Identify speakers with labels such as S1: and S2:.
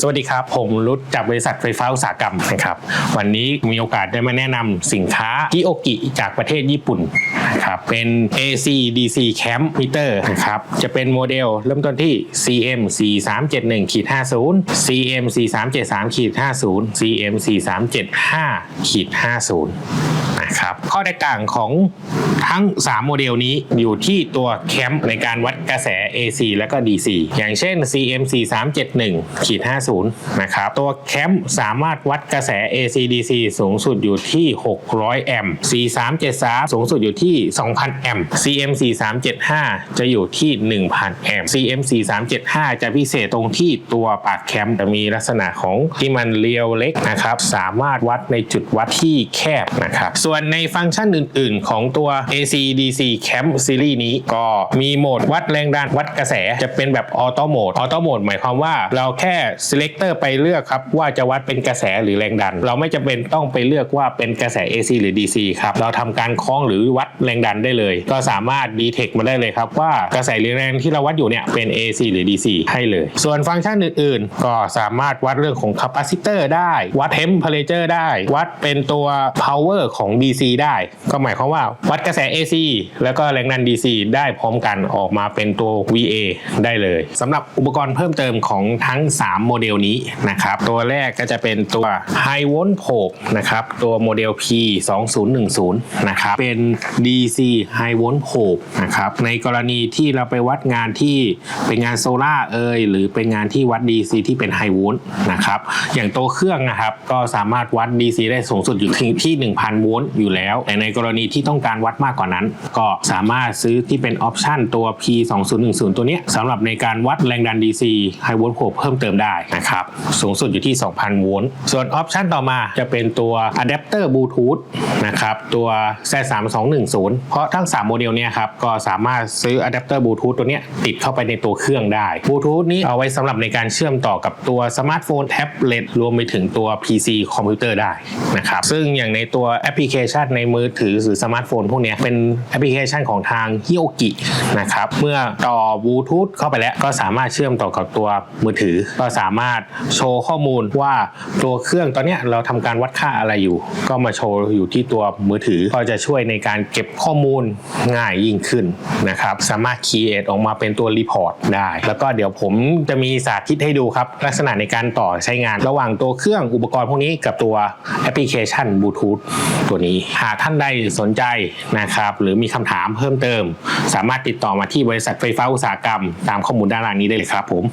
S1: สวัสดีครับ ผมรุดจากบริษัทไฟฟ้าอุตสาหกรรมนะครับวันนี้มีโอกาสได้มาแนะนำสินค้ากิโอกิจากประเทศญี่ปุ่นนะครับเป็น AC DC Cam Meter นะครับจะเป็นโมเดลเริ่มต้นที่ CM 4371ขีด50 CM 4373ขีด50 CM 4375ขีด50 นะครับข้อแตกต่างของทั้ง 3 โมเดลนี้อยู่ที่ตัวแคมป์ในการวัดกระแส AC และก็ DC อย่างเช่น CM 4371ขีด50 นะครับ ตัวแคมป์สามารถวัดกระแส AC DC สูงสุดอยู่ที่ 600 แอมป์4373สูงสุดอยู่ที่ 2,000 แอมป์ CM 4375 จะอยู่ที่ 1,000 แอมป์ CM 4375 จะพิเศษตรงที่ตัวปากแคมป์จะมีลักษณะของที่มันเรียวเล็กนะครับ สามารถวัดในจุดวัดที่แคบนะครับส่วนในฟังก์ชันอื่น ๆ ของตัว AC DC Camp Series นี้ก็มีโหมดวัดแรงดันวัดกระแสจะเป็นแบบออโต้โหมดออโต้โหมดหมายความว่าเราแค่ selector ไปเลือกครับ ว่าจะวัดเป็นกระแสหรือแรงดัน เราไม่จำเป็นต้องไปเลือกว่าเป็นกระแส AC หรือ DC ครับ เราทำการคล้องหรือวัดแรงดันได้เลย ก็สามารถ detect มาได้เลยครับว่ากระแสหรือแรงที่เราวัดอยู่เนี่ยเป็น AC หรือ DC ให้เลย ส่วนฟังก์ชันอื่น ๆ ก็สามารถวัดเรื่องของ capacitor ได้วัด temperature ได้ วัดเป็นตัว power ของ DC ได้ ก็หมายความว่าวัดกระแส AC แล้วก็แรงดัน DC ได้พร้อมกันออกมาเป็นตัว VA ได้เลยสำหรับอุปกรณ์เพิ่มเติมของทั้ง 3 โมเดลนี้นะครับตัวแรกก็จะเป็นตัว High Volt Probe นะครับตัวโมเดล P 2010นะครับเป็น DC High Volt Probe นะครับในกรณีที่เราไปวัดงานที่เป็นงานโซล่าเอยหรือเป็นงานที่วัด DC ที่เป็น High Volt นะครับอย่างตัวเครื่องนะครับก็สามารถวัด DC ได้สูงสุดอยู่ที่ 1,000 โวลต์อยู่แล้ว แต่ในกรณีที่ต้องการวัดมากกว่านั้น ก็สามารถซื้อที่เป็นออปชันตัว P 2010ตัวนี้สำหรับในการวัดแรงดัน DC High Volt Probe เพิ่มเติมได้นะครับ สูงสุดอยู่ที่ 2,000 โวลต์ ส่วนออปชันต่อมาจะเป็นตัวอะแดปเตอร์บลูทูธนะครับตัว Z3210 เพราะทั้ง 3 โมเดลเนี้ยครับก็สามารถซื้ออะแดปเตอร์บลูทูธตัวนี้ติดเข้าไปในตัวเครื่องได้บลูทูธนี้เอาไว้สำหรับในการเชื่อมต่อกับตัวสมาร์ทโฟนแท็บเล็ตรวมไปถึงตัว PC คอมพิวเตอร์ได้นะครับซึ่งอย่างในตัวแอปพลิเคชันในมือถือหรือสมาร์ทโฟนพวกนี้เป็นแอปพลิเคชันของทางฮิโอกินะครับเมื่อต่อบลูทูธเข้าไปแล้วก็สามารถเชื่อมต่อกับตัวมือถือ ก็สามารถโชว์ข้อมูลว่าตัวเครื่องตอนนี้เราทำการวัดค่าอะไรอยู่ ก็มาโชว์อยู่ที่ตัวมือถือก็จะช่วยในการเก็บข้อมูลง่ายยิ่งขึ้นนะครับสามารถ create ออกมาเป็นตัวรีพอร์ตได้ แล้วก็เดี๋ยวผมจะมีสาธิตให้ดูครับ ลักษณะในการต่อใช้งาน ระหว่างตัวเครื่องอุปกรณ์พวกนี้กับตัวแอปพลิเคชันบลูทูธตัวนี้หากท่านใดสนใจนะครับ หรือมีคำถามเพิ่มเติม สามารถติดต่อมาที่บริษัทไฟฟ้าอุตสาหกรรม ตามข้อมูลด้านล่างนี้ได้เลยครับผม